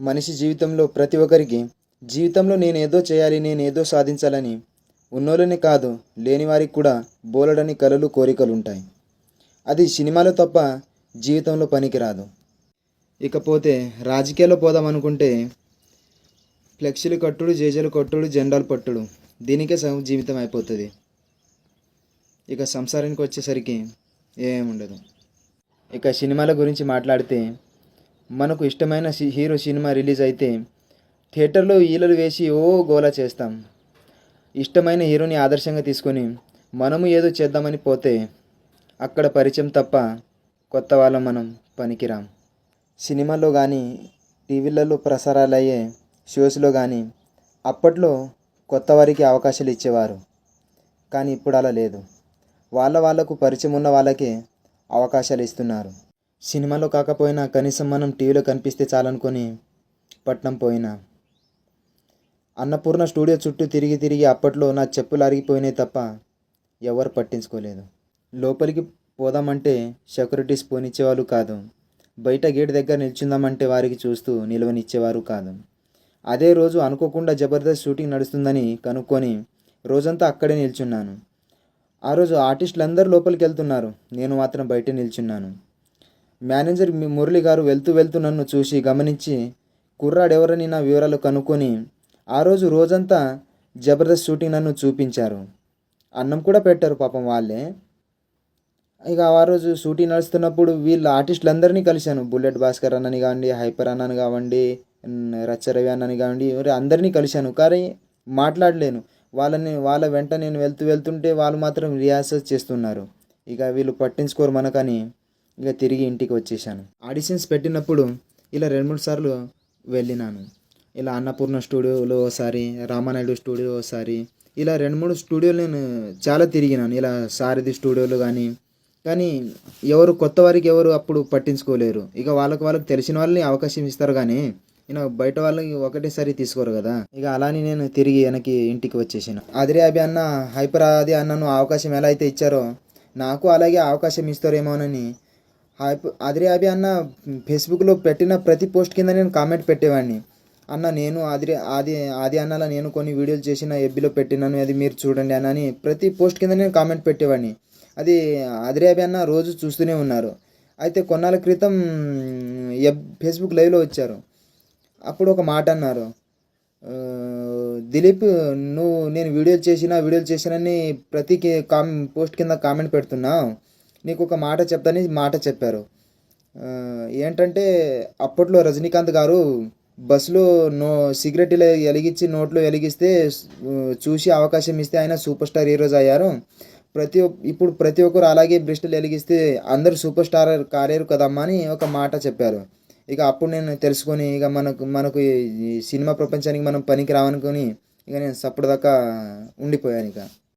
మనిషి జీవితంలో ప్రతి ఒక్కరికి జీవితంలో నేనేదో చేయాలి నేనేదో సాధించాలని ఉన్నోళ్ళని కాదు లేని వారికి కూడా బోలెడని కలలు కోరికలు ఉంటాయి. అది సినిమాలో తప్ప జీవితంలో పనికిరాదు. ఇకపోతే రాజకీయాల్లో పోదాం అనుకుంటే ఫ్లెక్సీలు కట్టుడు జేజలు కట్టుడు జెండాలు పట్టుడు దీనికే జీవితం అయిపోతుంది. ఇక సంసారానికి వచ్చేసరికి ఏముండదు. ఇక సినిమాల గురించి మాట్లాడితే మనకు ఇష్టమైన సి- హీరో సినిమా రిలీజ్ అయితే థియేటర్లో ఈలలు వేసి ఓ గోలా చేస్తాం. ఇష్టమైన హీరోని ఆదర్శంగా తీసుకొని మనము ఏదో చేద్దామని పోతే అక్కడ పరిచయం తప్ప కొత్త వాళ్ళం మనం పనికిరాం. సినిమాలో కానీ టీవీలలో ప్రసారాలు అయ్యే షోస్లో కానీ అప్పట్లో కొత్త వారికి అవకాశాలు ఇచ్చేవారు. కానీ ఇప్పుడు అలా లేదు. వాళ్ళ వాళ్ళకు పరిచయం ఉన్న వాళ్ళకే అవకాశాలు ఇస్తున్నారు. సినిమాలో కాకపోయినా కనీసం మనం టీవీలో కనిపిస్తే చాలనుకొని పట్నం పోయినా. అన్నపూర్ణ స్టూడియో చుట్టూ తిరిగి తిరిగి అప్పట్లో నా చెప్పులు అరిగిపోయినాయి తప్ప ఎవరు పట్టించుకోలేదు. లోపలికి పోదామంటే సెక్యూరిటీస్ పోనిచ్చేవాళ్ళు కాదు. బయట గేట్ దగ్గర నిల్చుందామంటే వారికి చూస్తూ నిలవనిచ్చేవారు కాదు. అదే రోజు అనుకోకుండా జబర్దస్త్ షూటింగ్ నడుస్తుందని కనుక్కొని రోజంతా అక్కడే నిల్చున్నాను. ఆ రోజు ఆర్టిస్టులందరూ లోపలికి వెళ్తున్నారు నేను మాత్రం బయట నిల్చున్నాను. మేనేజర్ మీ మురళి గారు వెళ్తూ వెళ్తూ నన్ను చూసి గమనించి కుర్రాడు ఎవరని నా వివరాలు కనుక్కొని ఆ రోజు రోజంతా జబర్దస్త్ షూటింగ్ నన్ను చూపించారు. అన్నం కూడా పెట్టారు పాపం వాళ్ళే. ఇక ఆ రోజు షూటింగ్ నడుస్తున్నప్పుడు వీళ్ళ ఆర్టిస్టులందరినీ కలిశాను. బుల్లెట్ భాస్కర్ అన్నని కావండి హైపర్ అన్నని కావండి రచ్చరవి అన్నని కావండి అందరినీ కలిశాను. కానీ మాట్లాడలేను. వాళ్ళని వాళ్ళ వెంట నేను వెళ్తూ వెళ్తుంటే వాళ్ళు మాత్రం రియాసెస్ చేస్తున్నారు. ఇక వీళ్ళు పట్టించుకోరు మనకని. ఇక తిరిగి ఇంటికి వచ్చేసాను ఆడిషన్స్ పెట్టినప్పుడు ఇలా రెండు మూడు సార్లు వెళ్ళినాను. ఇలా అన్నపూర్ణ స్టూడియోలో ఒకసారి రామానాయుడు స్టూడియో ఒకసారి ఇలా రెండు మూడు స్టూడియోలు నేను చాలా తిరిగినాను. ఇలా సారథి స్టూడియోలు కానీ కానీ ఎవరు కొత్త వారికి ఎవరు అప్పుడు పట్టించుకోలేరు. ఇక వాళ్ళకి వాళ్ళకి తెలిసిన వాళ్ళని అవకాశం ఇస్తారు కానీ నేను బయట వాళ్ళకి ఒకటేసారి తీసుకోరు కదా. ఇక అలానే నేను తిరిగి వెనక్కి ఇంటికి వచ్చేసాను. అదిరే అభి అన్న హైపర్ అది అన్నను అవకాశం ఎలా అయితే ఇచ్చారో నాకు అలాగే అవకాశం ఇస్తారేమోనని హైప్ అభి అన్న ఫేస్బుక్లో పెట్టిన ప్రతి పోస్ట్ కింద నేను కామెంట్ పెట్టేవాడిని. అన్న నేను ఆది ఆది ఆది అన్నలా నేను కొన్ని వీడియోలు చేసిన ఎబ్బిలో పెట్టినాను అది మీరు చూడండి అన్న అని ప్రతి పోస్ట్ కింద నేను కామెంట్ పెట్టేవాడిని. అది అదిరేబి అన్న రోజు చూస్తూనే ఉన్నారు. అయితే కొన్నాళ్ళ క్రితం ఎబ్ ఫేస్బుక్ లైవ్లో వచ్చారు. అప్పుడు ఒక మాట అన్నారు. దిలీప్ నువ్వు నేను వీడియోలు చేసిన వీడియోలు చేసినని ప్రతి కి- కామ్ పోస్ట్ కింద కామెంట్ పెడుతున్నావు. నీకు ఒక మాట చెప్తాని మాట చెప్పారు. ఏంటంటే అప్పట్లో రజనీకాంత్ గారు బస్సులో నో సిగరెట్ ఇలా వెలిగించి నోట్లో వెలిగిస్తే చూసి అవకాశం ఇస్తే ఆయన సూపర్ స్టార్ హీరోస్ అయ్యారు. ప్రతి ఇప్పుడు ప్రతి ఒక్కరు అలాగే బ్రెస్టులు వెలిగిస్తే అందరూ సూపర్ స్టార్ కాలేరు కదమ్మా అని ఒక మాట చెప్పారు. ఇక అప్పుడు నేను తెలుసుకొని ఇక మనకు మనకు ఈ- సినిమా ప్రపంచానికి మనం పనికి రావనుకొని ఇక నేను సప్పుడు దాకా ఉండిపోయాను ఇక.